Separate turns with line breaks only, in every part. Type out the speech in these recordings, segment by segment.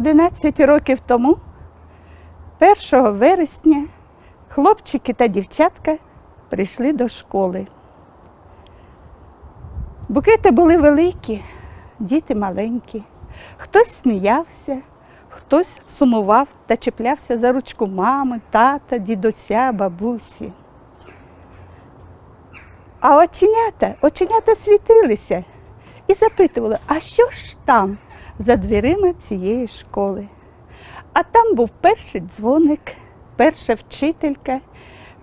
11 років тому, 1 вересня, хлопчики та дівчатка прийшли до школи. Букети були великі, діти маленькі. Хтось сміявся, хтось сумував та чіплявся за ручку мами, тата, дідуся, бабусі. А оченята, оченята світилися і запитували, а що ж там за дверима цієї школи? А там був перший дзвоник, перша вчителька,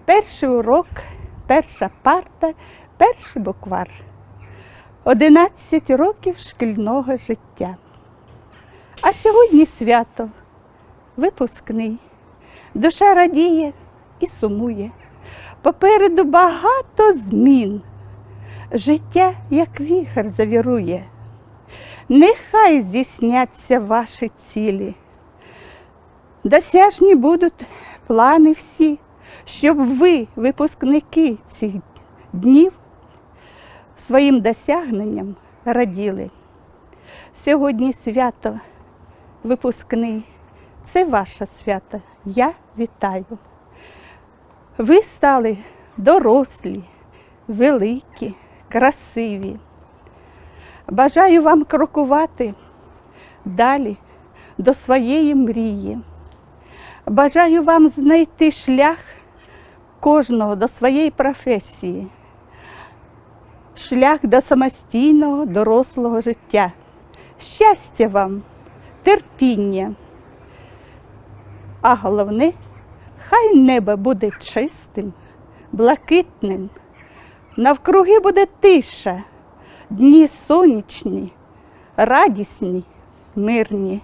перший урок, перша парта, перший буквар. 11 років шкільного життя. А сьогодні свято, випускний. Душа радіє і сумує. Попереду багато змін. Життя, як віхар, завірує. Нехай здійсняться ваші цілі. Досяжні будуть плани всі, щоб ви, випускники цих днів, своїм досягненням раділи. Сьогодні свято випускний. Це ваше свято. Я вітаю. Ви стали дорослі, великі, красиві. Бажаю вам крокувати далі до своєї мрії. Бажаю вам знайти шлях кожного до своєї професії, шлях до самостійного дорослого життя. Щастя вам, терпіння. А головне, хай небо буде чистим, блакитним, навкруги буде тиша, дні сонячні, радісні, мирні.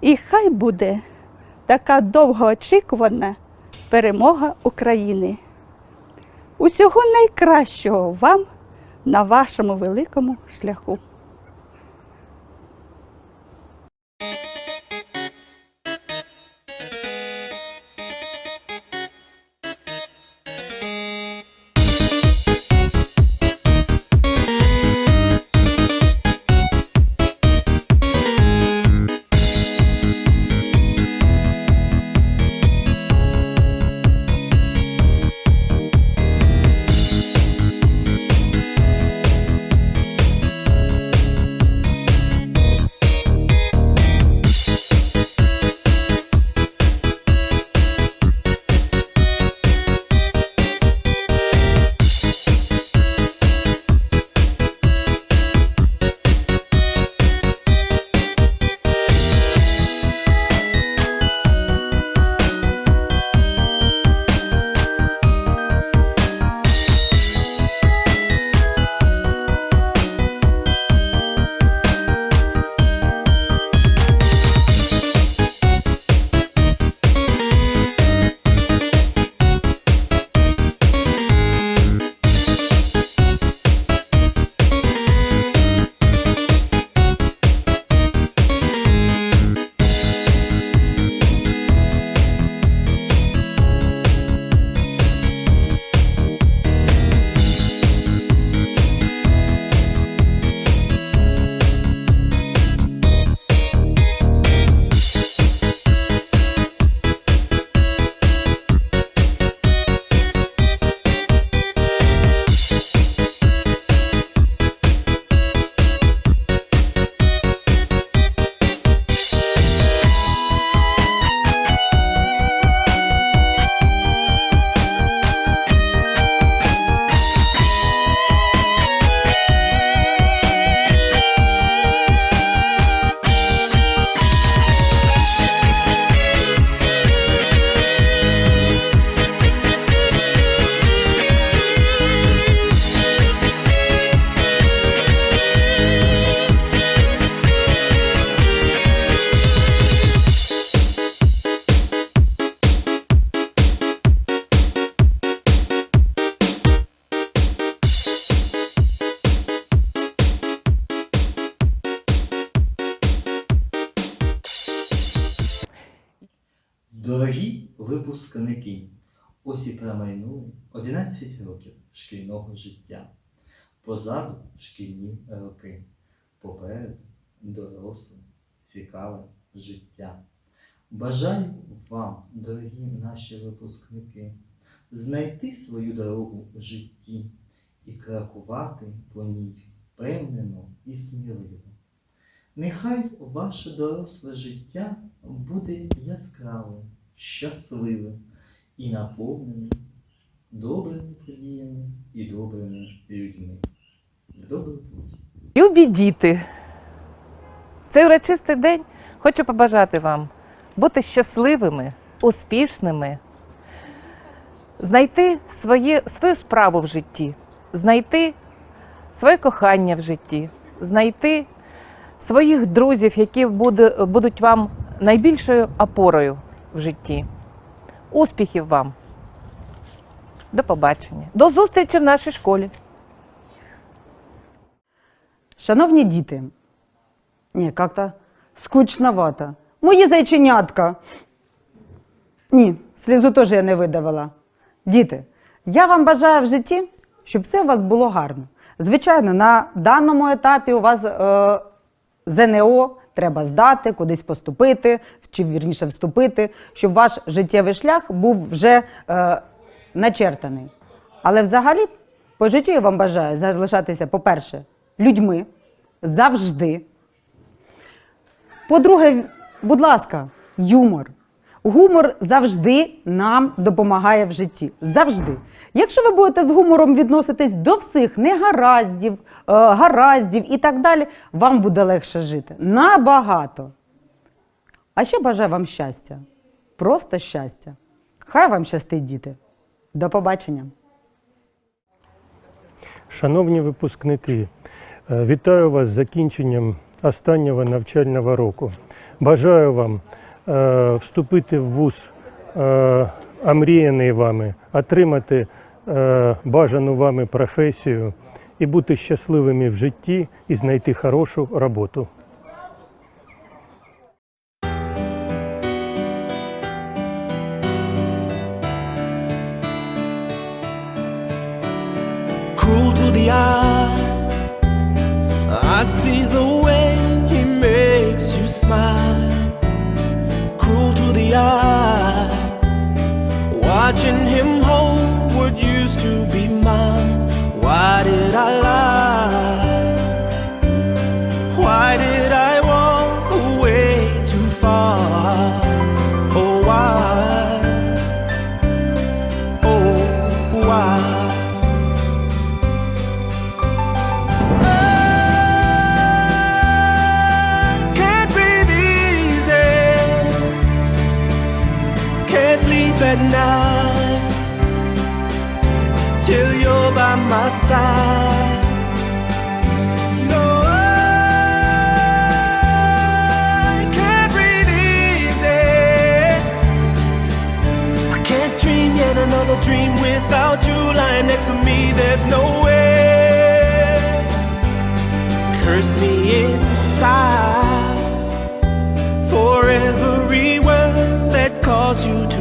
І хай буде така довгоочікувана перемога України. Усього найкращого вам на вашому великому шляху.
Випускники, ось і промайнули 11 років шкільного життя. Позаду шкільні роки, попереду доросле цікаве життя. Бажаю вам, дорогі наші випускники, знайти свою дорогу в житті і крокувати по ній впевнено і сміливо. Нехай ваше доросле життя буде яскравим, щасливим і наповненим добрими подіями і добрими людьми. В добрий путь!
Любі діти, цей урочистий день хочу побажати вам бути щасливими, успішними, знайти своє, свою справу в житті, знайти своє кохання в житті, знайти своїх друзів, які будуть вам найбільшою опорою в житті. Успіхів вам! До побачення. До зустрічі в нашій школі.
Шановні діти, ні, як-то скучновато. Мої зайченятка. Ні, слізу теж я не видавила. Діти, я вам бажаю в житті, щоб все у вас було гарно. Звичайно, на даному етапі у вас е, ЗНО треба здати, кудись поступити, чи вірніше вступити, щоб ваш життєвий шлях був вже е, начертаний. Але взагалі по життю я вам бажаю залишатися, по-перше, людьми завжди. По-друге, будь ласка, юмор. Гумор завжди нам допомагає в житті. Завжди. Якщо ви будете з гумором відноситись до всіх негараздів, е, гараздів і так далі, вам буде легше жити. Набагато. А ще бажаю вам щастя. Просто щастя. Хай вам щастить, діти. До побачення.
Шановні випускники, е, вітаю вас з закінченням останнього навчального року. Бажаю вам вступити в вуз е, омріяний вами, отримати е, бажану вами професію і бути щасливими в житті і знайти хорошу роботу.
I see the way he makes you smile. Watching him hold what used to be mine. Why did I lie? Cause you to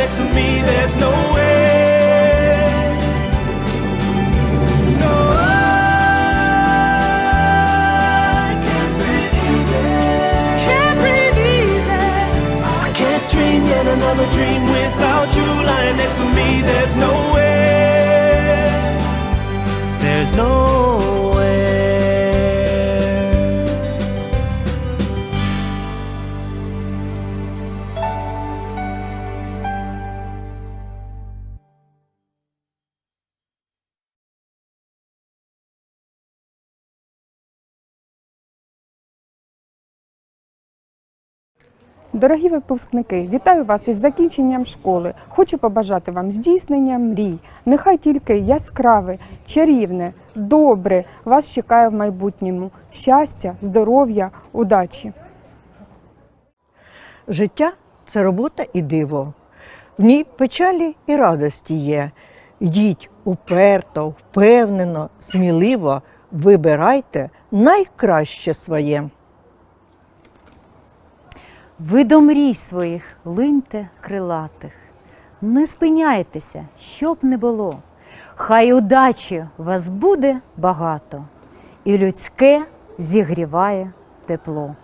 next to me, there's no
Дорогі випускники, вітаю вас із закінченням школи. Хочу побажати вам здійснення мрій. Нехай тільки яскраве, чарівне, добре вас чекає в майбутньому. Щастя, здоров'я, удачі!
Життя це робота і диво. В ній печалі і радості є. Йдіть уперто, впевнено, сміливо, вибирайте найкраще своє.
Ви до своїх линьте крилатих, не спиняйтеся, щоб не було. Хай удачі вас буде багато, і людське зігріває тепло.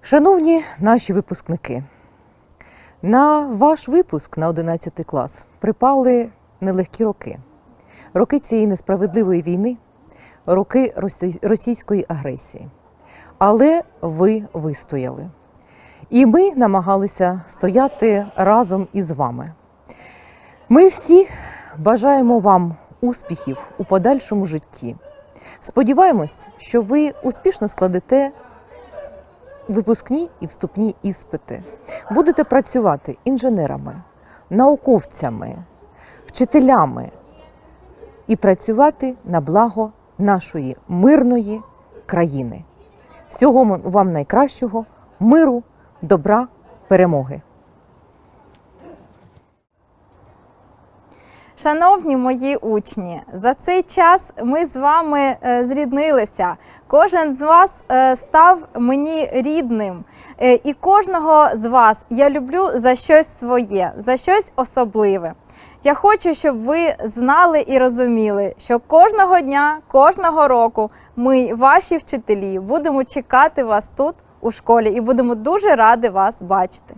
Шановні наші випускники, на ваш випуск на 11 клас припали нелегкі роки. Роки цієї несправедливої війни, роки російської агресії. Але ви вистояли. І ми намагалися стояти разом із вами. Ми всі бажаємо вам успіхів у подальшому житті. Сподіваємось, що ви успішно складете випускні і вступні іспити. Будете працювати інженерами, науковцями, вчителями і працювати на благо нашої мирної країни. Всього вам найкращого, миру, добра, перемоги.
Шановні мої учні, за цей час ми з вами е, зріднилися. Кожен з вас е, став мені рідним. Е, І кожного з вас я люблю за щось своє, за щось особливе. Я хочу, щоб ви знали і розуміли, що кожного дня, кожного року ми, ваші вчителі, будемо чекати вас тут у школі і будемо дуже раді вас бачити.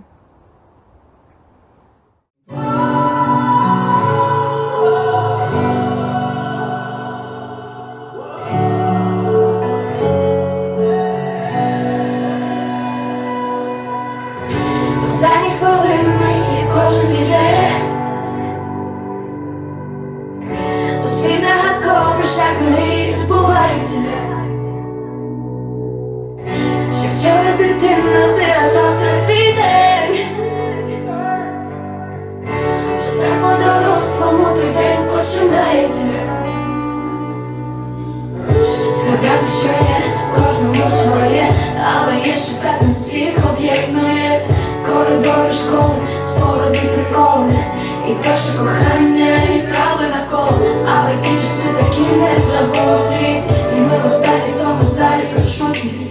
我